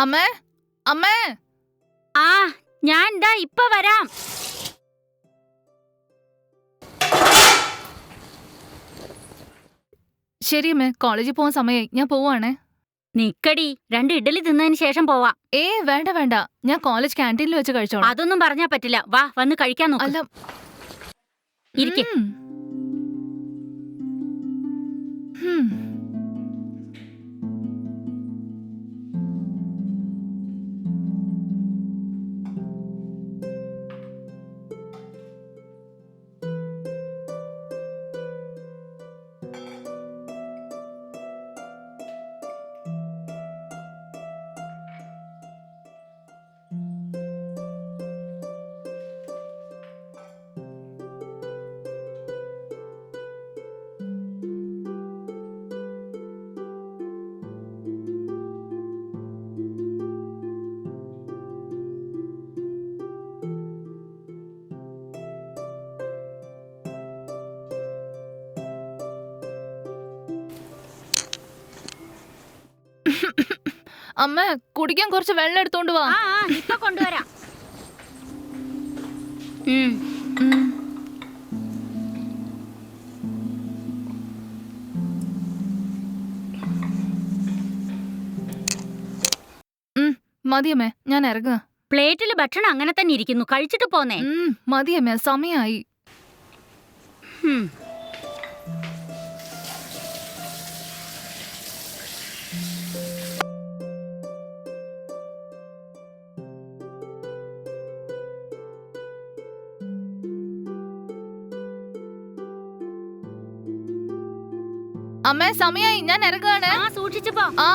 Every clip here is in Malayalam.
അമ്മേ അമ്മേ. ആ ഞാൻ ദാ ഇപ്പൊ വരാം. ശരി അമ്മേ കോളേജിൽ പോകാൻ സമയമായി ഞാൻ പോവാണേ. നിക്കടി രണ്ട് ഇഡലി തിന്നതിന് ശേഷം പോവാം. ഏ വേണ്ട വേണ്ട. ഞാൻ കോളേജ് ക്യാന്റീനിൽ വെച്ച് കഴിച്ചോളാം. അതൊന്നും പറഞ്ഞാ പറ്റില്ല. വാ വന്ന് കഴിക്കാൻ നോക്ക്. അല്ല. ഇരിക്കും. ഉം. ഹും. അമ്മ കുടിക്കാൻ കുറച്ച് വെള്ളം എടുത്തോണ്ട് വാ. ഇപ്പൊ കൊണ്ടുവരാം. മതിയമ്മേ ഞാൻ ഇറങ്ങുക. പ്ലേറ്റിൽ ഭക്ഷണം അങ്ങനെ തന്നെ ഇരിക്കുന്നു. കഴിച്ചിട്ട് പോന്നേ. മതിയമ്മേ സമയായി. അമ്മേ സമയായി. ഞാൻ ഇറങ്ങുകയാണ് ആ സൂക്ഷിച്ചു പോ ആ.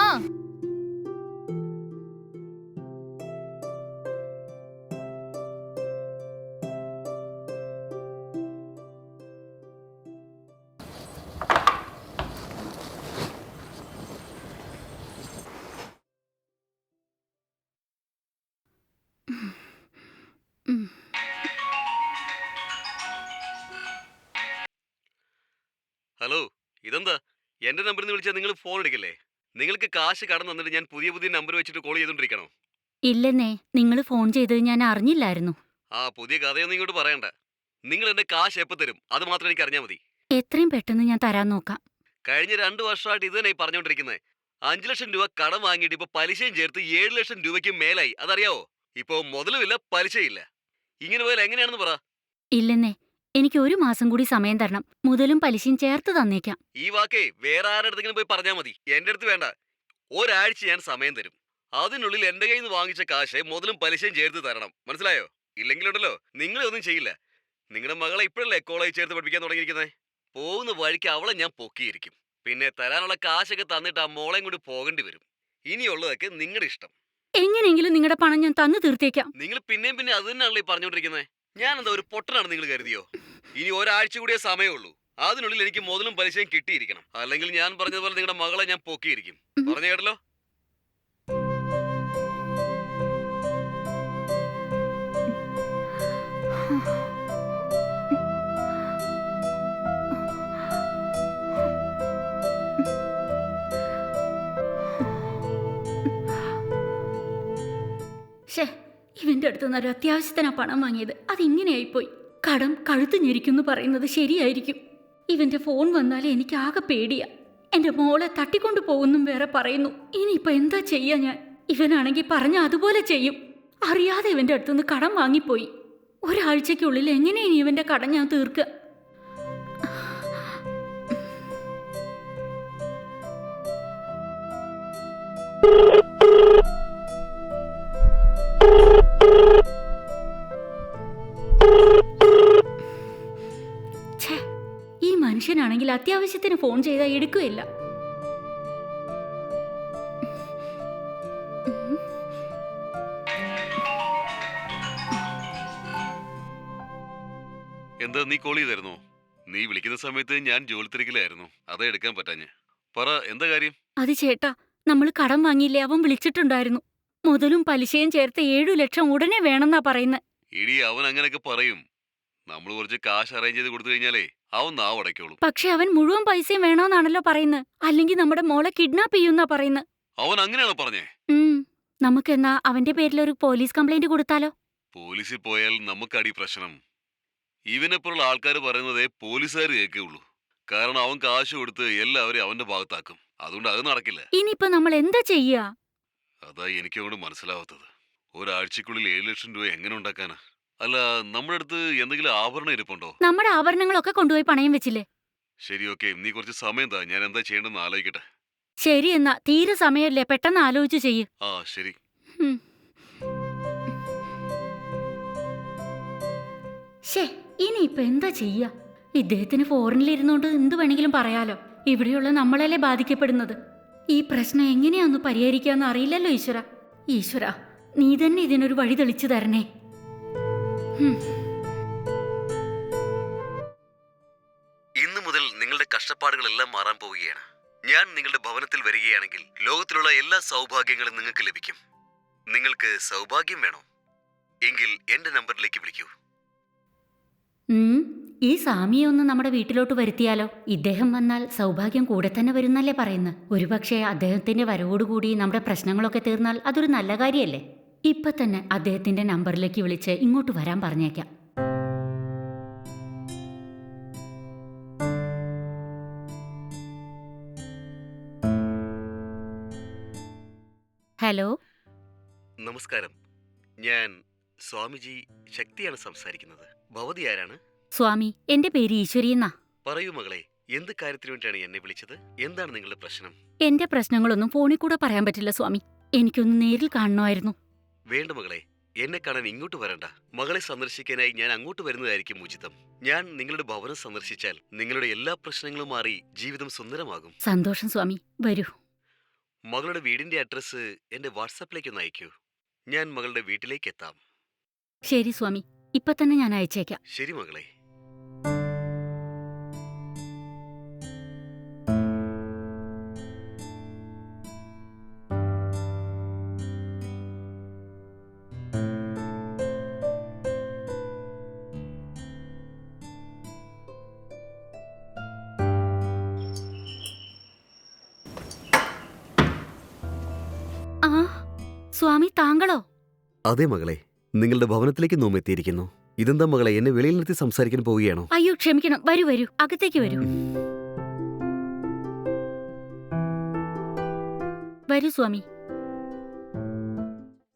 ഹലോ ഇതെന്താ? എന്റെ നമ്പറിൽ നിന്ന് വിളിച്ചാൽ നിങ്ങൾ ഫോൺ എടുക്കില്ലേ? നിങ്ങൾക്ക് കാശ് കടം തന്നിട്ട് ഞാൻ പുതിയ പുതിയ നമ്പർ വെച്ചിട്ട് കോൾ ചെയ്തുകൊണ്ടിരിക്കണോ ഇല്ലെന്നേ നിങ്ങൾ ഫോൺ ചെയ്തത് ഞാൻ അറിഞ്ഞില്ലായിരുന്നു. ആ പുതിയ കഥയൊന്നും ഇങ്ങോട്ട് പറയണ്ട. നിങ്ങൾ എന്റെ കാശ് എപ്പോ തരും? അത് മാത്രം എനിക്ക് അറിഞ്ഞാൽ മതി. എത്രയും പെട്ടെന്ന് ഞാൻ തരാൻ നോക്കാം. കഴിഞ്ഞ രണ്ടു വർഷമായിട്ട് ഇത് തന്നെ പറഞ്ഞുകൊണ്ടിരിക്കുന്നത് അഞ്ചു ലക്ഷം രൂപ കടം വാങ്ങിയിട്ട് ഇപ്പൊ പലിശയും ചേർത്ത് ഏഴ് ലക്ഷം രൂപയ്ക്ക് മേലായി. അതറിയാവോ? ഇപ്പോ മുതലുമില്ല പലിശയില്ല. ഇങ്ങനെ പോയാൽ എങ്ങനെയാണെന്ന് പറ. ഇല്ലെന്നേ എനിക്ക് ഒരു മാസം കൂടി സമയം തരണം. മുതലും പലിശയും ചേർത്ത് തന്നേക്കാം. ഈ വാക്കേ വേറെ ആരുടെ അടുത്തെങ്കിലും പോയി പറഞ്ഞാൽ മതി. എന്റെ അടുത്ത് വേണ്ട. ഒരാഴ്ച ഞാൻ സമയം തരും. അതിനുള്ളിൽ എന്റെ കയ്യിൽ നിന്ന് വാങ്ങിച്ച കാശ് മുതലും പലിശയും ചേർത്ത് തരണം. മനസ്സിലായോ? ഇല്ലെങ്കിലുണ്ടല്ലോ. നിങ്ങളെ ഒന്നും ചെയ്യില്ല. നിങ്ങളുടെ മകളെ ഇപ്പോഴല്ലേ കോളേജ് ചേർത്ത് പഠിപ്പിക്കാൻ തുടങ്ങിയിരിക്കുന്നത് പോകുന്ന വഴിക്ക് അവളെ ഞാൻ പൊക്കിയിരിക്കും. പിന്നെ തരാനുള്ള കാശൊക്കെ തന്നിട്ട് ആ മോളെയും കൂടി പോകേണ്ടി വരും. ഇനിയുള്ളതൊക്കെ നിങ്ങളുടെ ഇഷ്ടം. എങ്ങനെയെങ്കിലും നിങ്ങളുടെ പണം ഞാൻ തന്നു തീർത്തേക്കാം. നിങ്ങൾ പിന്നെയും പിന്നെ അത് തന്നെയാണല്ലോ ഈ പറഞ്ഞുകൊണ്ടിരിക്കുന്നത് ഞാൻ എന്താ ഒരു പൊട്ടനാണ് നിങ്ങൾ കരുതിയോ? ഇനി ഒരാഴ്ച കൂടിയേ സമയമുള്ളൂ. അതിനുള്ളിൽ എനിക്ക് മുതലും പലിശയും കിട്ടിയിരിക്കണം. അല്ലെങ്കിൽ ഞാൻ പറഞ്ഞതുപോലെ നിങ്ങളുടെ മകളെ ഞാൻ പൊക്കിയിരിക്കും. പറഞ്ഞു കേട്ടല്ലോ? ഇവന്റെ അടുത്ത് നിന്ന് ഒരു അത്യാവശ്യത്തിനാ പണം വാങ്ങിയത്. അതിങ്ങനെയായിപ്പോയി. കടം കഴുത്ത് ഞെരിക്കുന്നു പറയുന്നത് ശരിയായിരിക്കും. ഇവന്റെ ഫോൺ വന്നാലേ എനിക്ക് ആകെ പേടിയാ. എന്റെ മോളെ തട്ടിക്കൊണ്ടു പോകുന്നും വേറെ പറയുന്നു. ഇനിയിപ്പൊ എന്താ ചെയ്യാ ഞാൻ? ഇവനാണെങ്കിൽ പറഞ്ഞ അതുപോലെ ചെയ്യും. അറിയാതെ ഇവന്റെ അടുത്തുനിന്ന് കടം വാങ്ങിപ്പോയി. ഒരാഴ്ചയ്ക്കുള്ളിൽ ഇനി ഇവന്റെ കടം ഞാൻ തീർക്കുക ഛേ ഈ മനുഷ്യനാണെങ്കിൽ അത്യാവശ്യത്തിന് ഫോൺ ചെയ്താൽ എടുക്കുകയില്ല. എന്താ നീ കോൾ ചെയ്തായിരുന്നോ? നീ വിളിക്കുന്ന സമയത്ത് ഞാൻ ജോലി തിരക്കിലായിരുന്നു. അതേ എടുക്കാൻ പറ്റാഞ്ഞ്. പറ എന്താ കാര്യം? അത് ചേട്ടാ നമ്മൾ കടം വാങ്ങിയില്ലേ അവൻ വിളിച്ചിട്ടുണ്ടായിരുന്നു. മുതലും പലിശയും ചേർത്ത് ഏഴു ലക്ഷം ഉടനെ വേണമെന്നാ പറയുന്നത് ഇടി അവൻ അങ്ങനെയൊക്കെ പറയും. നമ്മൾ കുറച്ച് കാശ് അറേഞ്ച് ചെയ്ത് കൊടുത്തു കഴിഞ്ഞാലേ അവൻ നാവ് അടയ്ക്കുള്ളൂ പക്ഷെ അവൻ മുഴുവൻ പൈസയും വേണമെന്നാണല്ലോ പറയുന്നത് അല്ലെങ്കിൽ നമ്മുടെ മോളെ കിഡ്നാപ്പ് ചെയ്യുന്നാ പറയുന്നത് അവൻ അങ്ങനെയാണോ പറഞ്ഞേ? നമുക്ക് നമുക്കെന്നാ അവന്റെ പേരിൽ ഒരു പോലീസ് കംപ്ലൈന്റ് കൊടുത്താലോ? പോലീസിൽ പോയാൽ നമുക്കടി പ്രശ്നം. ഇവനെപ്പോലുള്ള ആൾക്കാർ പറയുന്നതേ പോലീസുകാർ കേൾക്കുകയുള്ളൂ കാരണം അവൻ കാശ് കൊടുത്ത് എല്ലാവരും അവന്റെ ഭാഗത്താക്കും. അതുകൊണ്ട് അത് നടക്കില്ല. ഇനിയിപ്പോ നമ്മൾ എന്താ ചെയ്യാ? അതാ എനിക്ക് അങ്ങോട്ട് മനസ്സിലാവാത്തത്. ഒരാഴ്ചക്കുള്ളിൽ ഏഴ് ലക്ഷം രൂപ എങ്ങനെ ഉണ്ടാക്കാനാ? അല്ല നമ്മുടെ അടുത്ത് എന്തെങ്കിലും ആഭരണം ഇരിപ്പുണ്ടോ? നമ്മുടെ ആഭരണങ്ങളൊക്കെ കൊണ്ടുപോയി പണയം വെച്ചില്ലേ? ശരി ഓക്കെ. നീ കുറച്ച് സമയം താ. ഞാൻ എന്താ ചെയ്യേണ്ടെന്ന് ആലോചിക്കട്ടെ. ശരി എന്നാ. തീരെ സമയമില്ലേ. പെട്ടെന്ന് ആലോചിച്ച് ചെയ്യ്. ആ ശരി. ഇനിയിപ്പൊ എന്താ ചെയ്യ? ഇദ്ദേഹത്തിന് ഫോറിനിലിരുന്നോണ്ട് എന്ത് വേണമെങ്കിലും പറയാലോ. ഇവിടെയുള്ള നമ്മളല്ലേ ബാധിക്കപ്പെടുന്നത്. ഈ പ്രശ്നം എങ്ങനെയാന്ന് പരിഹരിക്കാന്ന് അറിയില്ലല്ലോ ഈശ്വര. ഈശ്വര നീ തന്നെ ഇതിനൊരു വഴി തെളിച്ചു തരണേ. ഇന്നു മുതൽ നിങ്ങളുടെ കഷ്ടപ്പാടുകളെല്ലാം മാറാൻ പോവുകയാണ്. ഞാൻ നിങ്ങളുടെ ഭവനത്തിൽ വരികയാണെങ്കിൽ ലോകത്തിലുള്ള എല്ലാ സൗഭാഗ്യങ്ങളും നിങ്ങൾക്ക് ലഭിക്കും. നിങ്ങൾക്ക് സൗഭാഗ്യം വേണോ. എങ്കിൽ എന്റെ നമ്പറിലേക്ക് വിളിക്കൂ. ഈ സാമിയെ ഒന്ന് നമ്മുടെ വീട്ടിലോട്ട് വരുത്തിയാലോ? ഇദ്ദേഹം വന്നാൽ സൗഭാഗ്യം കൂടെ തന്നെ വരുന്നല്ലേ പറയുന്നത്. ഒരുപക്ഷെ അദ്ദേഹത്തിന്റെ വരവോടുകൂടി നമ്മുടെ പ്രശ്നങ്ങളൊക്കെ തീർന്നാൽ അതൊരു നല്ല കാര്യമല്ലേ ഇപ്പൊ തന്നെ അദ്ദേഹത്തിന്റെ നമ്പറിലേക്ക് വിളിച്ച് ഇങ്ങോട്ട് വരാൻ പറഞ്ഞേക്കാം. ഹലോ? നമസ്കാരം. ഞാൻ സ്വാമിജി ശക്തിയാണ് സംസാരിക്കുന്നത്. ഭവതി ആരാണ്? സ്വാമി എന്റെ പേര് ഈശ്വരി എന്നാ. പറയൂ മകളെ എന്ത് കാര്യത്തിന് വേണ്ടിയാണ് എന്നെ വിളിച്ചത്? എന്താണ് നിങ്ങളുടെ പ്രശ്നം? എന്റെ പ്രശ്നങ്ങളൊന്നും ഫോണിൽ കൂടെ പറയാൻ പറ്റില്ല സ്വാമി. എനിക്കൊന്ന് നേരിൽ കാണണമായിരുന്നു. വേണ്ട മകളെ എന്നെ കാണാൻ ഇങ്ങോട്ട് വരണ്ട. മകളെ സന്ദർശിക്കാനായി ഞാൻ അങ്ങോട്ട് വരുന്നതായിരിക്കും ഉചിതം. ഞാൻ നിങ്ങളുടെ ഭവനം സന്ദർശിച്ചാൽ നിങ്ങളുടെ എല്ലാ പ്രശ്നങ്ങളും മാറി ജീവിതം സുന്ദരമാകും. സന്തോഷം സ്വാമി. വരൂ. മകളുടെ വീടിന്റെ അഡ്രസ് എന്റെ വാട്സാപ്പിലേക്ക് ഒന്ന് അയക്കൂ. ഞാൻ മകളുടെ വീട്ടിലേക്ക് എത്താം. ശരി സ്വാമി. ഇപ്പൊ തന്നെ ഞാൻ അയച്ചേക്കാം. ശരി മകളെ. ആ സ്വാമി താങ്കളോ? അതെ മകളെ. നിങ്ങളുടെ ഭവനത്തിലേക്ക് നോം എത്തിയിരിക്കുന്നു. ഇതെന്താ മകളെ എന്നെ വെളിയിൽ നിർത്തി സംസാരിക്കാൻ പോവുകയാണോ? അയ്യോ ക്ഷമിക്കണം. വരൂ വരൂ. അകത്തേക്ക് വരൂ. വരൂ സ്വാമി.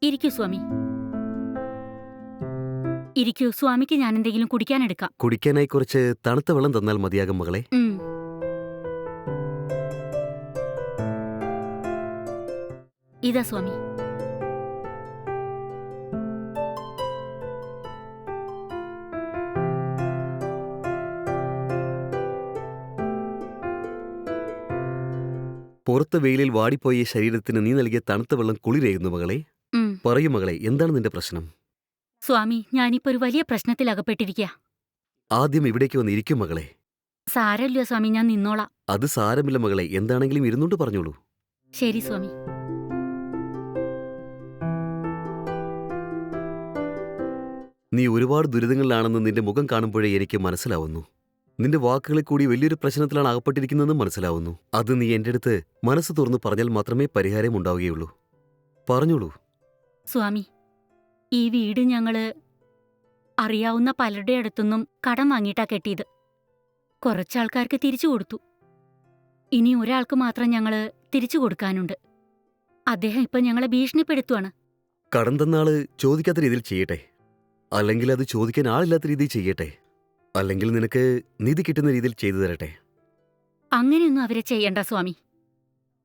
ഇരിക്കൂ സ്വാമി. ഇരിക്കൂ സ്വാമിക്ക് ഞാൻ എന്തെങ്കിലും കുടിക്കാനെടുക്കാം കുടിക്കാനായി കുറച്ച് തണുത്ത വെള്ളം തന്നാൽ മതിയാകും മകളെ. ഉം. ഇതാ സ്വാമി. പുറത്ത് വെയിലിൽ വാടിപ്പോയ ശരീരത്തിന് നീ നൽകിയ തണുത്ത വെള്ളം കുളിരേകുന്നു മകളെ. ഉം. പറയൂ മകളെ എന്താണ് നിന്റെ പ്രശ്നം? സ്വാമി ഞാനിപ്പോ ഒരു വലിയ പ്രശ്നത്തിൽ അകപ്പെട്ടിരിക്കുക ആദ്യം ഇവിടേക്ക് വന്നിരിക്കും മകളെ. സാരമില്ല സ്വാമി ഞാൻ നിന്നോളാം. അത് സാരമില്ല മകളെ എന്താണെങ്കിലും ഇരുന്നുകൊണ്ട് പറഞ്ഞോളൂ. ശരി സ്വാമി. നീ ഒരുപാട് ദുരിതങ്ങളിലാണെന്ന് നിന്റെ മുഖം കാണുമ്പോഴേ എനിക്ക് മനസ്സിലാവുന്നു. നിന്റെ വാക്കുകളിൽ കൂടി വലിയൊരു പ്രശ്നത്തിലാണ് അകപ്പെട്ടിരിക്കുന്നതെന്ന് മനസ്സിലാവുന്നു. അത് നീ എന്റെ അടുത്ത് മനസ്സ് തുറന്ന് പറഞ്ഞാൽ മാത്രമേ പരിഹാരം ഉണ്ടാവുകയുള്ളൂ. പറഞ്ഞോളൂ. സ്വാമി ഈ വീട് ഞങ്ങൾ അറിയാവുന്ന പലരുടെ അടുത്തുനിന്നും കടം വാങ്ങിയിട്ടാ കെട്ടിയത്. കുറച്ചാൾക്കാർക്ക് തിരിച്ചു കൊടുത്തു. ഇനി ഒരാൾക്ക് മാത്രം ഞങ്ങൾ തിരിച്ചു കൊടുക്കാനുണ്ട്. അദ്ദേഹം ഇപ്പൊ ഞങ്ങളെ ഭീഷണിപ്പെടുത്തുവാണ്. കടം തന്നാൾ ചോദിക്കാത്ത രീതിയിൽ ചെയ്യട്ടെ. അല്ലെങ്കിൽ അത് ചോദിക്കാൻ ആളില്ലാത്ത രീതിയിൽ ചെയ്യട്ടെ. അല്ലെങ്കിൽ നിനക്ക് നിധി കിട്ടുന്ന രീതിയിൽ ചെയ്തു തരട്ടെ? അങ്ങനെയൊന്നും അവരെ ചെയ്യണ്ട സ്വാമി.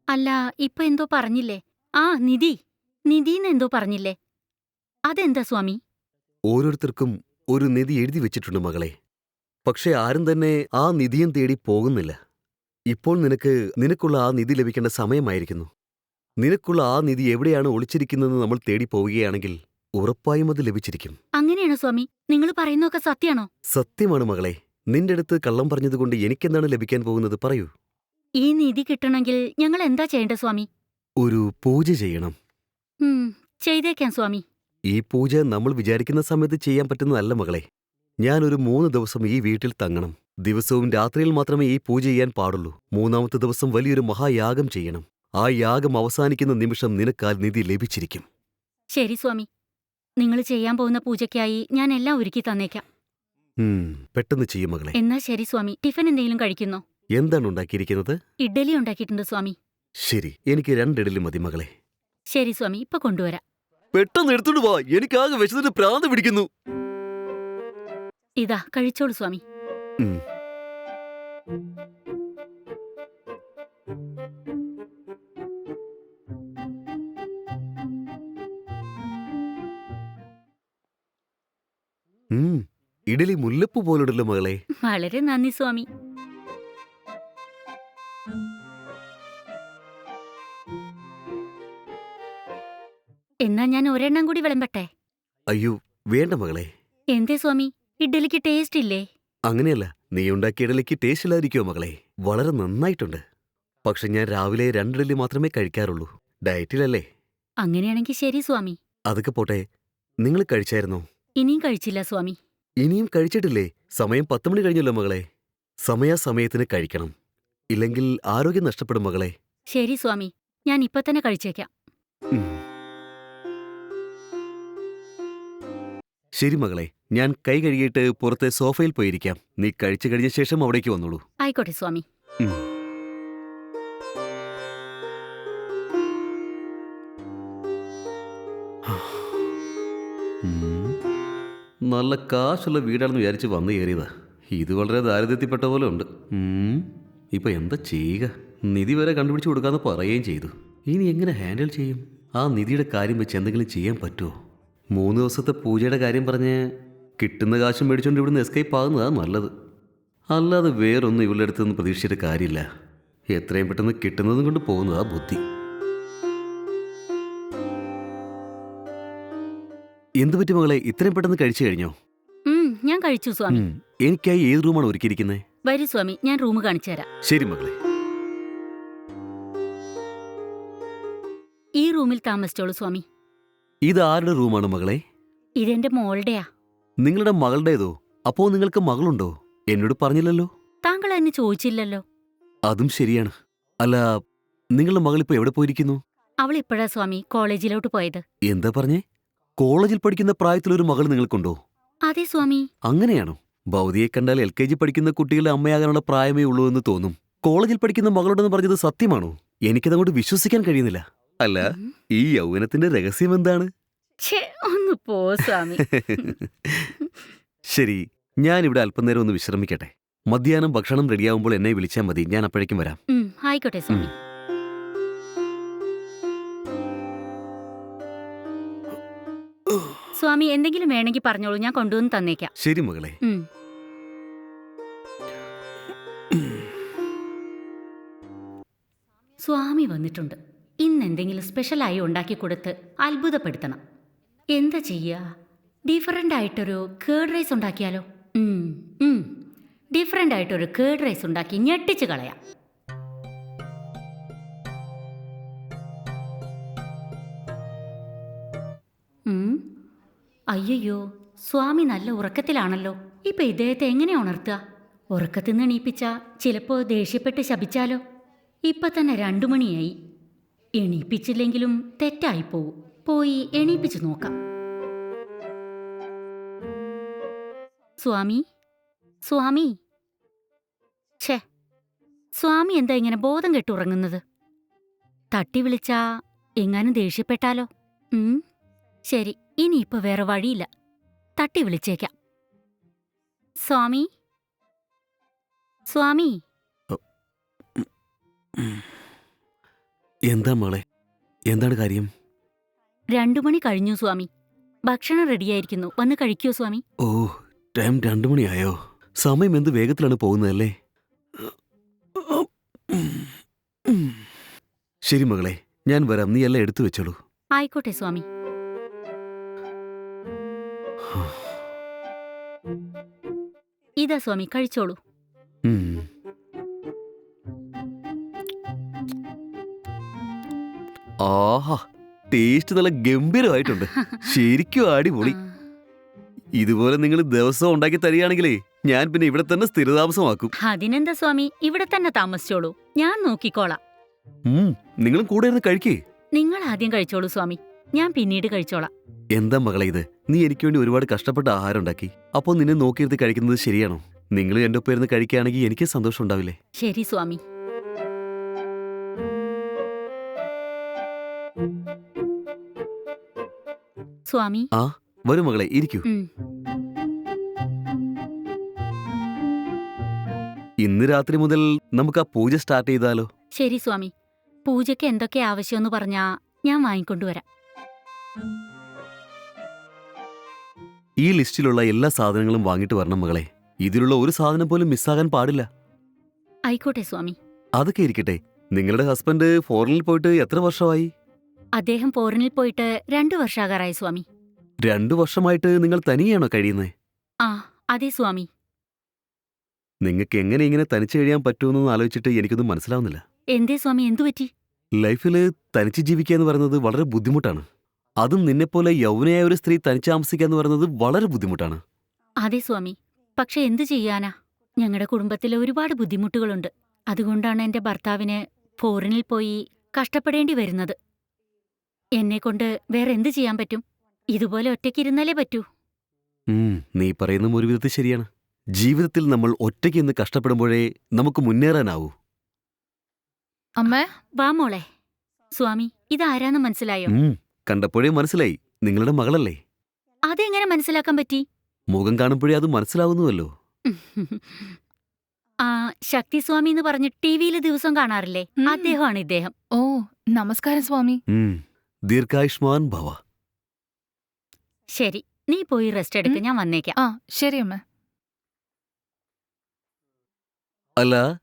അല്ല ഇപ്പൊ എന്തോ പറഞ്ഞില്ലേ? ആ നിധി. നിധിന്ന് എന്തോ പറഞ്ഞില്ലേ? അതെന്താ സ്വാമി? ഓരോരുത്തർക്കും ഒരു നിധി എഴുതി വെച്ചിട്ടുണ്ട് മകളെ. പക്ഷെ ആരും തന്നെ ആ നിധിയും തേടി പോകുന്നില്ല. ഇപ്പോൾ നിനക്ക് നിനക്കുള്ള ആ നിധി ലഭിക്കേണ്ട സമയമായിരിക്കുന്നു. നിനക്കുള്ള ആ നിധി എവിടെയാണ് ഒളിച്ചിരിക്കുന്നതെന്ന് നമ്മൾ തേടി പോവുകയാണെങ്കിൽ ഉറപ്പായും അത് ലഭിച്ചിരിക്കും. അങ്ങനെയാണോ സ്വാമി? നിങ്ങൾ പറയുന്നതൊക്കെ സത്യാണോ സത്യമാണ് മകളെ. നിന്റെ അടുത്ത് കള്ളം പറഞ്ഞതുകൊണ്ട് എനിക്കെന്താണ് ലഭിക്കാൻ പോകുന്നത് പറയൂ. ഈ നിധി കിട്ടണമെങ്കിൽ ഞങ്ങൾ എന്താ ചെയ്യേണ്ടത് സ്വാമി? ഒരു പൂജ ചെയ്യണം. ഉം, ചെയ്തേക്കാം സ്വാമി. ഈ പൂജ നമ്മൾ വിചാരിക്കുന്ന സമയത്ത് ചെയ്യാൻ പറ്റുന്നതല്ല മകളെ. ഞാൻ ഒരു മൂന്ന് ദിവസം ഈ വീട്ടിൽ തങ്ങണം. ദിവസവും രാത്രിയിൽ മാത്രമേ ഈ പൂജ ചെയ്യാൻ പാടുള്ളൂ. മൂന്നാമത്തെ ദിവസം വലിയൊരു മഹായാഗം ചെയ്യണം. ആ യാഗം അവസാനിക്കുന്ന നിമിഷം നിനക്കാൽ നിധി ലഭിച്ചിരിക്കും. ശരി സ്വാമി. നിങ്ങൾ ചെയ്യാൻ പോകുന്ന പൂജയ്ക്കായി ഞാൻ എല്ലാം ഒരുക്കി തന്നേക്കാം. പെട്ടെന്ന് ചെയ്യും മകളെ. എന്നാ ശരി സ്വാമി. ടിഫിൻ എന്തെങ്കിലും കഴിക്കുന്നോ? എന്താണ് ഉണ്ടാക്കിയിരിക്കുന്നത്? ഇഡ്ഡലി ഉണ്ടാക്കിയിട്ടുണ്ട് സ്വാമി. ശരി എനിക്ക് രണ്ടിഡലി മതി മകളെ. ശരി സ്വാമി ഇപ്പൊ കൊണ്ടുവരാം. പെട്ടെന്ന് എടുത്തോണ്ട് വാ. എനിക്കാകെ വിശന്നിട്ട് പ്രാന്ത് പിടിക്കുന്നു. ഇതാ കഴിച്ചോളൂ സ്വാമി. ഇഡലി മുല്ലപ്പ് പോലുള്ള മകളെ. വളരെ നന്ദി സ്വാമി. എന്നാ ഞാൻ ഒരെണ്ണം കൂടി വിളമ്പട്ടെ? അയ്യോ വേണ്ട മകളെ. എന്തേ സ്വാമി ഇഡ്ഡലിക്ക് ടേസ്റ്റ് ഇല്ലേ? അങ്ങനെയല്ല നീ ഉണ്ടാക്കിയ ഇഡലിക്ക് ടേസ്റ്റ് ഇല്ലാതിരിക്കുമോ മകളെ? വളരെ നന്നായിട്ടുണ്ട്. പക്ഷെ ഞാൻ രാവിലെ രണ്ടിഡലി മാത്രമേ കഴിക്കാറുള്ളൂ. ഡയറ്റിലല്ലേ? അങ്ങനെയാണെങ്കിൽ ശരി സ്വാമി. അതൊക്കെ പോട്ടെ നിങ്ങൾ കഴിച്ചായിരുന്നോ? ഇനിയും കഴിച്ചില്ല സ്വാമി. ഇനിയും കഴിച്ചിട്ടില്ലേ? സമയം പത്ത് മണി കഴിഞ്ഞല്ലോ മകളെ. സമയാസമയത്തിന് കഴിക്കണം. ഇല്ലെങ്കിൽ ആരോഗ്യം നഷ്ടപ്പെടും മകളെ. ശരി സ്വാമി. ഞാൻ ഇപ്പൊ തന്നെ കഴിച്ചേക്കാം. ശരി മകളെ. ഞാൻ കൈ കഴുകിയിട്ട് പുറത്തെ സോഫയിൽ പോയിരിക്കാം. നീ കഴിച്ചു കഴിഞ്ഞ ശേഷം അവിടേക്ക് വന്നോളൂ. ആയിക്കോട്ടെ സ്വാമി. നല്ല കാശുള്ള വീടാണെന്ന് വിചാരിച്ച് വന്നു കയറിയതാ. ഇത് വളരെ ദാരിദ്ര്യത്തിൽപ്പെട്ട പോലെ ഉണ്ട്. ഇപ്പം എന്താ ചെയ്യുക? നിധി വരെ കണ്ടുപിടിച്ച് കൊടുക്കാന്ന് പറയുകയും ചെയ്തു. ഇനി എങ്ങനെ ഹാൻഡിൽ ചെയ്യും? ആ നിധിയുടെ കാര്യം വെച്ച് എന്തെങ്കിലും ചെയ്യാൻ പറ്റുമോ മൂന്ന് ദിവസത്തെ പൂജയുടെ കാര്യം പറഞ്ഞ് കിട്ടുന്ന കാശും മേടിച്ചുകൊണ്ട് ഇവിടുന്ന് എസ്കേപ്പ് ആകുന്നതാണ് നല്ലത്. അല്ലാതെ വേറൊന്നും ഇവളുടെ അടുത്തുനിന്ന് പ്രതീക്ഷിച്ചിട്ട് കാര്യമില്ല. എത്രയും പെട്ടെന്ന് കിട്ടുന്നതും കൊണ്ട് പോകുന്നതാ ബുദ്ധി. എന്തു പറ്റി മകളെ? ഇത്രയും പെട്ടെന്ന് കഴിച്ചു കഴിഞ്ഞോ? ഉം ഞാൻ കഴിച്ചു സ്വാമി. ഉം. എനിക്കായി ഏത് റൂമാണ് ഒരുക്കിയിരിക്കുന്നത് വരൂ സ്വാമി ഞാൻ റൂം കാണിച്ചു തരാം. ശരി മകളെ. ഈ റൂമിൽ താമസിച്ചോളൂ സ്വാമി. ഇത് ആരുടെ റൂമാണ് മകളെ? ഇതെന്റെ മോളുടെയാ. നിങ്ങളുടെ മകളുടേതോ? അപ്പോ നിങ്ങൾക്ക് മകളുണ്ടോ? എന്നോട് പറഞ്ഞില്ലല്ലോ. താങ്കൾ എന്നെ ചോദിച്ചില്ലല്ലോ. അതും ശരിയാണ്. അല്ല നിങ്ങളുടെ മകൾ ഇപ്പൊ എവിടെ പോയിരിക്കുന്നു? അവൾ ഇപ്പോഴാ സ്വാമി കോളേജിലോട്ട് പോയത്. എന്താ പറഞ്ഞേ? കോളേജിൽ പഠിക്കുന്ന പ്രായത്തിലൊരു മകൾ നിങ്ങൾക്കുണ്ടോ? അതെ സ്വാമി. അങ്ങനെയാണോ? ഭൗതിയെ കണ്ടാൽ എൽ കെ ജി പഠിക്കുന്ന കുട്ടികളുടെ അമ്മയാകാനുള്ള പ്രായമേ ഉള്ളൂ എന്ന് തോന്നും. കോളേജിൽ പഠിക്കുന്ന മകളോടെന്ന് പറഞ്ഞത് സത്യമാണോ? എനിക്കതങ്ങോട്ട് വിശ്വസിക്കാൻ കഴിയുന്നില്ല. അല്ല ഈ യൗവനത്തിന്റെ രഹസ്യം എന്താണ്? ഒന്ന് പോ സ്വാമി. ശരി ഞാനിവിടെ അല്പനേരം ഒന്ന് വിശ്രമിക്കട്ടെ. മധ്യാഹ്നം ഭക്ഷണം റെഡിയാവുമ്പോൾ എന്നെ വിളിച്ചാൽ മതി. ഞാൻ അപ്പോഴേക്കും വരാം. ആയിക്കോട്ടെ സ്വാമി. സ്വാമി എന്തെങ്കിലും വേണമെങ്കിൽ പറഞ്ഞോളൂ. ഞാൻ കൊണ്ടുവന്ന് തന്നേക്കാം. ശരി മകളെ. ഉം. സ്വാമി വന്നിട്ടുണ്ട്. ഇന്ന് എന്തെങ്കിലും സ്പെഷ്യലായി ഉണ്ടാക്കി കൊടുത്ത് അത്ഭുതപ്പെടുത്തണം. എന്താ ചെയ്യുക ഡിഫറെന്റ് ആയിട്ടൊരു കേർഡ് റൈസ് ഉണ്ടാക്കിയാലോ. ഡിഫറന്റ് ആയിട്ടൊരു കേർഡ് റൈസ് ഉണ്ടാക്കി ഞെട്ടിച്ച് കളയാം. ഉം. അയ്യയ്യോ സ്വാമി നല്ല ഉറക്കത്തിലാണല്ലോ. ഇപ്പൊ ഇദ്ദേഹത്തെ എങ്ങനെ ഉണർത്തുക? ഉറക്കത്തിൽ നിന്ന് എണീപ്പിച്ച ചിലപ്പോ ദേഷ്യപ്പെട്ട് ശപിച്ചാലോ? ഇപ്പൊ തന്നെ രണ്ടു മണിയായി. എണീപ്പിച്ചില്ലെങ്കിലും തെറ്റായി പോവും. പോയി എണീപ്പിച്ചു നോക്കാം. സ്വാമി സ്വാമി. ഛേ സ്വാമി എന്താ ഇങ്ങനെ ബോധം കെട്ടുറങ്ങുന്നത് തട്ടി വിളിച്ചാ എങ്ങാനും ദേഷ്യപ്പെട്ടാലോ? ശരി. ഇനിയിപ്പോ വേറെ വഴിയില്ല. തട്ടി വിളിച്ചേക്കാം. സ്വാമി? സ്വാമി? എന്താ മോളെ? എന്താണ് കാര്യം? രണ്ടു മണി കഴിഞ്ഞു സ്വാമി. ഭക്ഷണം റെഡിയായിരിക്കുന്നു. വന്ന് കഴിക്കൂ സ്വാമി? ഓ ടൈം രണ്ടു മണിയായോ? സമയം എന്ത് വേഗത്തിലാണ് പോകുന്നതല്ലേ? ശരി മകളെ ഞാൻ വരാം. നീ എല്ലാം എടുത്തു വെച്ചോളൂ. ആയിക്കോട്ടെ സ്വാമി. ഇതാ സ്വാമി കഴിച്ചോളൂ. ആഹാ ടേസ്റ്റ് നല്ല ഗംഭീരമായിട്ടുണ്ട്. ശരിക്കും അടിപൊളി. ഇതുപോലെ നിങ്ങൾ ദിവസവും ഉണ്ടാക്കി തരികയാണെങ്കിലേ ഞാൻ പിന്നെ ഇവിടെ തന്നെ സ്ഥിരതാമസമാക്കും. അതിനെന്താ സ്വാമി ഇവിടെ തന്നെ താമസിച്ചോളൂ. ഞാൻ നോക്കിക്കോളാം. നിങ്ങളും കൂടെ ഇരുന്ന് കഴിക്കേ. നിങ്ങൾ ആദ്യം കഴിച്ചോളൂ സ്വാമി. ഞാൻ പിന്നീട് കഴിച്ചോളാം. എന്താ മകളെ ഇത്? നീ എനിക്ക് വേണ്ടി ഒരുപാട് കഷ്ടപ്പെട്ട ആഹാരം ഉണ്ടാക്കി. അപ്പോൾ നിന്നെ നോക്കിയിരുന്ന് കഴിക്കുന്നത് ശരിയാണോ? നിങ്ങൾ എന്റെ ഒപ്പം ഇരുന്ന് കഴിക്കുകയാണെങ്കിൽ എനിക്ക് സന്തോഷം ഉണ്ടാവില്ലേ? ശരി സ്വാമി. സ്വാമി. ആ വരൂ മകളെ ഇരിക്കൂ. ഉം, ഇന്ന് രാത്രി മുതൽ നമുക്ക് ആ പൂജ സ്റ്റാർട്ട് ചെയ്താലോ? ശരി സ്വാമി. പൂജയ്ക്ക് എന്തൊക്കെ ആവശ്യമെന്ന് പറഞ്ഞാ ഞാൻ വാങ്ങിക്കൊണ്ടുവരാം ഈ ലിസ്റ്റിലുള്ള എല്ലാ സാധനങ്ങളും വാങ്ങിട്ട് വരണം മകളെ. ഇതിലുള്ള ഒരു സാധനം പോലും മിസ്സാകാൻ പാടില്ല. ആയിക്കോട്ടെ സ്വാമി. അതൊക്കെ ഇരിക്കട്ടെ. നിങ്ങളുടെ ഹസ്ബൻഡ് ഫോറിനിൽ പോയിട്ട് എത്ര വർഷമായി? അദ്ദേഹം ഫോറിനിൽ പോയിട്ട് രണ്ടു വർഷാകാറായി സ്വാമി. രണ്ടു വർഷമായിട്ട് നിങ്ങൾ തനിയാണോ കഴിയുന്നത് ആ അതെ സ്വാമി. നിങ്ങൾക്ക് എങ്ങനെ ഇങ്ങനെ തനിച്ച് കഴിയാൻ പറ്റുമെന്ന് ആലോചിച്ചിട്ട് എനിക്കൊന്നും മനസ്സിലാവുന്നില്ല. എന്തേ സ്വാമി എന്തു പറ്റി ലൈഫിൽ തനിച്ച് ജീവിക്കുക എന്ന് പറയുന്നത് വളരെ ബുദ്ധിമുട്ടാണ്. അതും നിന്നെപ്പോലെ യൗവനയായ ഒരു സ്ത്രീ തനിച്ച് താമസിക്കുക എന്ന് പറയുന്നത് വളരെ ബുദ്ധിമുട്ടാണ്. അതെ സ്വാമി. പക്ഷെ എന്തു ചെയ്യാനാ? ഞങ്ങളുടെ കുടുംബത്തിൽ ഒരുപാട് ബുദ്ധിമുട്ടുകളുണ്ട്. അതുകൊണ്ടാണ് എന്റെ ഭർത്താവിന് ഫോറിനിൽ പോയി കഷ്ടപ്പെടേണ്ടി വരുന്നത്. എന്നെക്കൊണ്ട് വേറെ എന്ത് ചെയ്യാൻ പറ്റും? ഇതുപോലെ ഒറ്റയ്ക്ക് ഇരുന്നാലേ പറ്റൂ. നീ പറയുന്നതും ഒരു വിധത്തിൽ ശരിയാണ്. ജീവിതത്തിൽ നമ്മൾ ഒറ്റയ്ക്ക് നിന്ന് കഷ്ടപ്പെടുമ്പോഴേ നമുക്ക് മുന്നേറാനാവൂ. അമ്മ? വാ മോളെ. സ്വാമി ഇതാരാന്ന് മനസ്സിലായോ? കണ്ടപ്പോഴേ മനസ്സിലായി നിങ്ങളുടെ മകളല്ലേ? അതെങ്ങനെ മനസ്സിലാക്കാൻ പറ്റി? മുഖം കാണുമ്പോഴേ അത് മനസ്സിലാവുന്നുവല്ലോ. ആ ശക്തി സ്വാമി എന്ന് പറഞ്ഞ് ടി വിയിൽ ദിവസം കാണാറില്ലേ? ഉം. അദ്ദേഹമാണ് ഇദ്ദേഹം. ഓ നമസ്കാരം സ്വാമി. ഉം, ദീർഘായുഷ്മാൻ ഭവ. ശരി നീ പോയി റെസ്റ്റ് എടുക്ക് ഞാൻ വന്നേക്കാം. ആ ശരി അമ്മ. അല്ല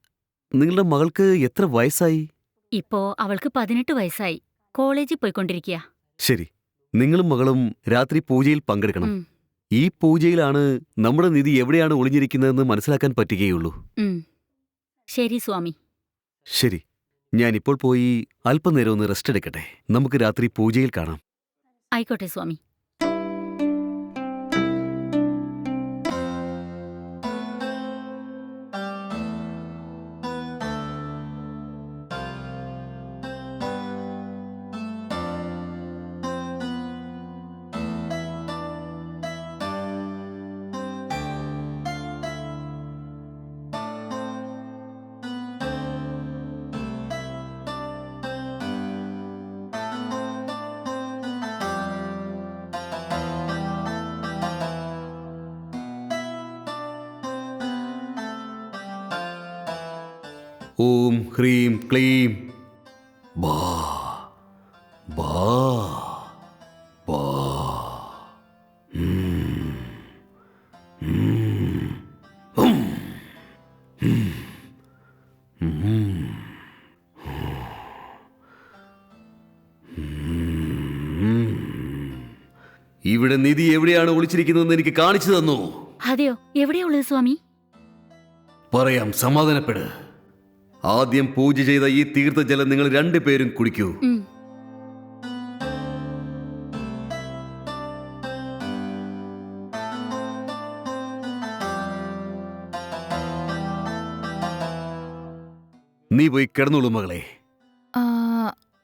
നിങ്ങളുടെ മകൾക്ക് എത്ര വയസ്സായി? ഇപ്പോ അവൾക്ക് പതിനെട്ട് വയസ്സായി. കോളേജിൽ പോയിക്കൊണ്ടിരിക്കുക ശരി നിങ്ങളും മകളും രാത്രി പൂജയിൽ പങ്കെടുക്കണം. ഈ പൂജയിലാണ് നമ്മുടെ നിധി എവിടെയാണ് ഒളിഞ്ഞിരിക്കുന്നതെന്ന് മനസ്സിലാക്കാൻ പറ്റുകയുള്ളൂ. ഉം. ശരി സ്വാമി. ശരി ഞാൻ ഇപ്പോൾ പോയി അല്പനേരം ഒന്ന് റെസ്റ്റ് എടുക്കട്ടെ. നമുക്ക് രാത്രി പൂജയിൽ കാണാം. ആയിക്കോട്ടെ സ്വാമി. ഓം ഹ്രീം ക്ലീം. ബാ ബാ ബാ. ഇവിടെ നിധി എവിടെയാണ് ഒളിച്ചിരിക്കുന്നതെന്ന് എനിക്ക് കാണിച്ചു തന്നു? അതെയോ എവിടെയുള്ളത് സ്വാമി? പറയാം സമാധാനപ്പെട്. ആദ്യം പൂജ ചെയ്ത ഈ തീർത്ഥജലം നിങ്ങൾ രണ്ടുപേരും കുടിക്കൂ. നീ പോയി കിടന്നോളൂ മകളെ. ആ,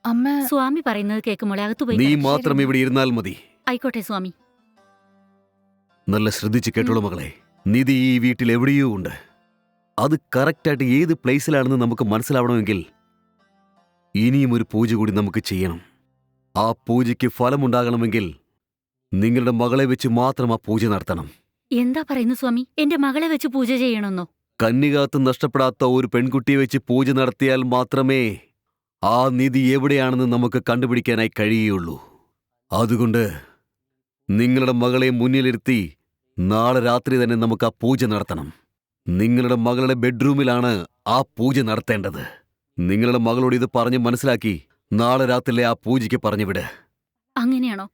അമ്മ. സ്വാമി പറയുന്നത് കേൾക്കുമ്പോൾ അകത്തു പോയി നീ മാത്രം ഇവിടെ ഇരുന്നാൽ മതി. ആയിക്കോട്ടെ സ്വാമി. നല്ല ശ്രദ്ധിച്ച് കേട്ടോളൂ മകളെ. നിധി ഈ വീട്ടിൽ എവിടെയോ ഉണ്ട്. അത് കറക്റ്റായിട്ട് ഏത് പ്ലേസിലാണെന്ന് നമുക്ക് മനസ്സിലാവണമെങ്കിൽ ഇനിയും ഒരു പൂജ കൂടി നമുക്ക് ചെയ്യണം. ആ പൂജയ്ക്ക് ഫലമുണ്ടാകണമെങ്കിൽ നിങ്ങളുടെ മകളെ വെച്ച് മാത്രം ആ പൂജ നടത്തണം. എന്താ പറയുന്നു സ്വാമി? എന്റെ മകളെ വെച്ച് പൂജ ചെയ്യണമെന്നോ? കന്യകാത്ത് നഷ്ടപ്പെടാത്ത ഒരു പെൺകുട്ടിയെ വെച്ച് പൂജ നടത്തിയാൽ മാത്രമേ ആ നിധി എവിടെയാണെന്ന് നമുക്ക് കണ്ടുപിടിക്കാനായി കഴിയുള്ളൂ അതുകൊണ്ട് നിങ്ങളുടെ മകളെ മുന്നിലിരുത്തി നാളെ രാത്രി തന്നെ നമുക്ക് ആ പൂജ നടത്തണം. നിങ്ങളുടെ മകളുടെ ബെഡ്റൂമിലാണ് ആ പൂജ നടത്തേണ്ടത്. നിങ്ങളുടെ മകളോട് ഇത് പറഞ്ഞ് മനസ്സിലാക്കി നാളെ രാത്രിയിലെ ആ പൂജയ്ക്ക് പറഞ്ഞു വിട് അങ്ങനെയാണോ?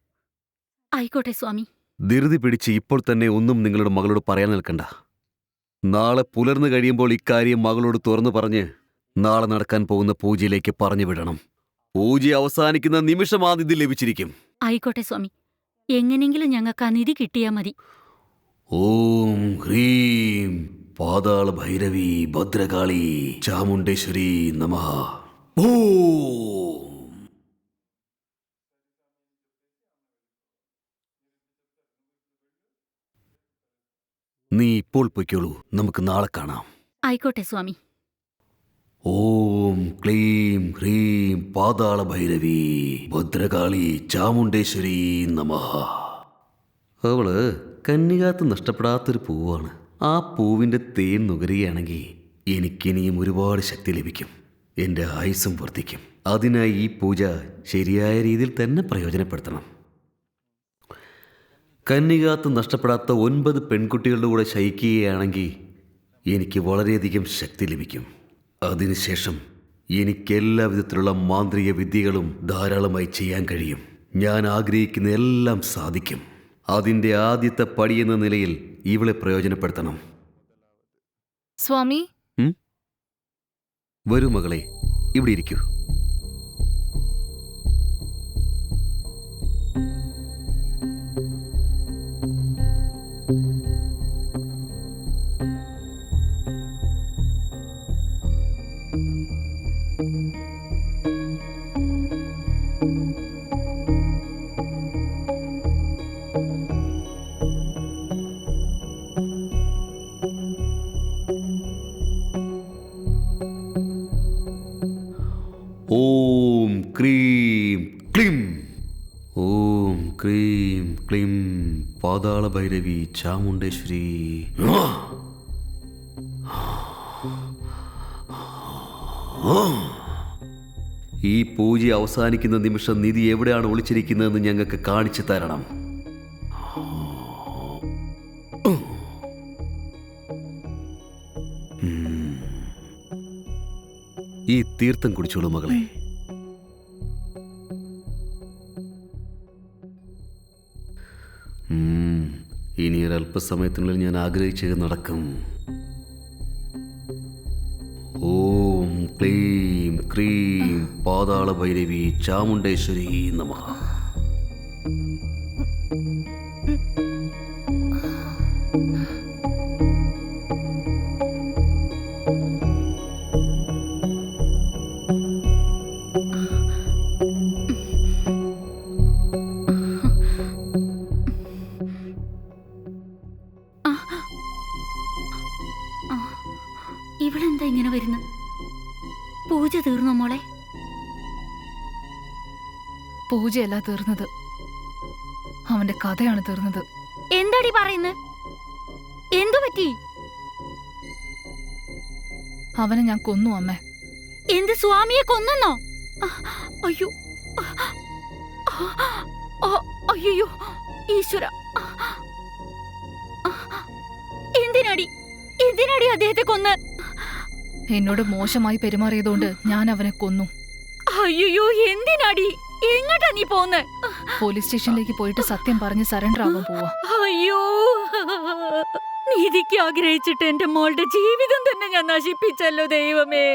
ആയിക്കോട്ടെ സ്വാമി. ധൃതി പിടിച്ച് ഇപ്പോൾ തന്നെ ഒന്നും നിങ്ങളുടെ മകളോട് പറയാൻ നിൽക്കണ്ട. നാളെ പുലർന്നു കഴിയുമ്പോൾ ഇക്കാര്യം മകളോട് തുറന്നു പറഞ്ഞ് നാളെ നടക്കാൻ പോകുന്ന പൂജയിലേക്ക് പറഞ്ഞു വിടണം. പൂജ അവസാനിക്കുന്ന നിമിഷം ആ നിധി ലഭിച്ചിരിക്കും. ആയിക്കോട്ടെ സ്വാമി. എങ്ങനെങ്കിലും ഞങ്ങൾക്ക് ആ നിധി കിട്ടിയാൽ മതി. ഓം ഹ്രീം. പാതാള ഭൈരവി ഭദ്രകാളി ചാമുണ്ടേശ്വരി നമ. ഭൂ നീ ഇപ്പോൾ പൊയ്ക്കോളൂ. നമുക്ക് നാളെ കാണാം. ആയിക്കോട്ടെ സ്വാമി. ഓം ക്ലീം ഹ്രീം പാതാള ഭൈരവി ഭദ്രകാളി ചാമുണ്ടേശ്വരി നമ. അവൾ കന്നികാത്ത് നഷ്ടപ്പെടാത്തൊരു പൂവാണ്. ആ പൂവിന്റെ തേൻ നുകരുകയാണെങ്കിൽ എനിക്കിനിയും ഒരുപാട് ശക്തി ലഭിക്കും. എന്റെ ആയുസ്സും വർദ്ധിക്കും. അതിനായി ഈ പൂജ ശരിയായ രീതിയിൽ തന്നെ പ്രയോജനപ്പെടുത്തണം. കന്യകാത്ത് നഷ്ടപ്പെടാത്ത ഒൻപത് പെൺകുട്ടികളുടെ കൂടെ ശയിക്കുകയാണെങ്കിൽ എനിക്ക് വളരെയധികം ശക്തി ലഭിക്കും. അതിനുശേഷം എനിക്ക് എല്ലാ വിധത്തിലുള്ള മാന്ത്രിക വിദ്യകളും ധാരാളമായി ചെയ്യാൻ കഴിയും. ഞാൻ ആഗ്രഹിക്കുന്ന എല്ലാം സാധിക്കും. അതിന്റെ ആദ്യത്തെ പടിയെന്ന നിലയിൽ ഇവളെ പ്രയോജനപ്പെടുത്തണം. സ്വാമി? വരൂ മകളെ ഇവിടെ ഇരിക്കൂ. പാതാള ഭൈരവി ചാമുണ്ടേശ്വരി. ഈ പൂജ അവസാനിക്കുന്ന നിമിഷം നിധി എവിടെയാണ് ഒളിച്ചിരിക്കുന്നതെന്ന് ഞങ്ങൾക്ക് കാണിച്ചു തരണം. ഈ തീർത്ഥം കുടിച്ചോളൂ മകളെ. ഇനി ഒരു അല്പസമയത്തിനുള്ളിൽ ഞാൻ ആഗ്രഹിച്ചത് നടക്കും. ഓം ക്ലീം ക്രീം പാതാള ഭൈരവി ചാമുണ്ടേശ്വരി നമ. പൂജയല്ല തീർന്നത്. അവന്റെ കഥയാണ് തീർന്നത്. എന്താടി പറയുന്നത് എന്തു പറ്റി? അവനെ ഞാൻ കൊന്നു അമ്മേ. എന്ത് സ്വാമിയെ കൊന്നോ ആ, അയ്യോ ആ, അയ്യോ ഈശ്വര എന്തിനാടി? എന്തിനാടി അദ്ദേഹത്തെ കൊന്ന്? എന്നോട് മോശമായി പെരുമാറിയതുകൊണ്ട് ഞാൻ അവനെ കൊന്നു. അയ്യോ എന്തിനാടി? എങ്ങോട്ടാ നീ പോന്ന് പോലീസ് സ്റ്റേഷനിലേക്ക് പോയിട്ട് സത്യം പറഞ്ഞ് സറണ്ടർ ആവാൻ പോവാ. അയ്യോ. നീതിക്ക് ആഗ്രഹിച്ചിട്ട് എന്റെ മോളുടെ ജീവിതം തന്നെ ഞാൻ നശിപ്പിച്ചല്ലോ ദൈവമേ.